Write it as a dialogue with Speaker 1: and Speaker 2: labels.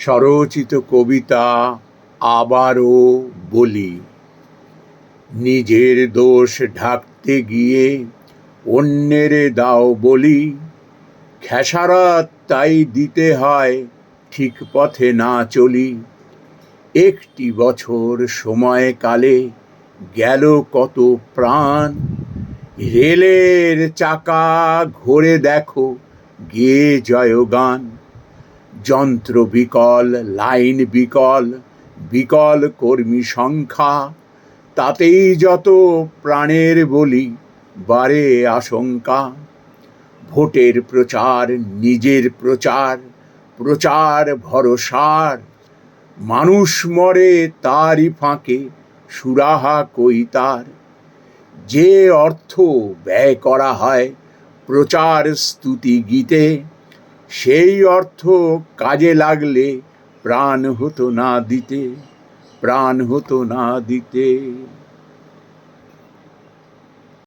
Speaker 1: স্বরচিত কবিতা আবারও বলি। নিজের দোষ ঢাকতে গিয়ে অন্যের দাও বলি। খেসারত তাই দিতে হয়, ঠিক পথে না চলি। একটি বছর সময়কালে গেল কত প্রাণ। রেলের চাকা ঘোরে দেখো, গেয়ে জয়গান। যন্ত্র বিকল, লাইন বিকল বিকল কর্মী সংখ্যা, তাতেই যত প্রাণের বলি বারে আশঙ্কা। ভোটের প্রচার নিজের প্রচার প্রচার ভরসার। মানুষ মরে তারই ফাঁকে সুরাহা কই তার? যে অর্থ ব্যয় করা হয় প্রচার স্তুতি গীতে সেই অর্থ কাজে লাগলে প্রাণ হতো না দিতে প্রাণ হতো না দিতে।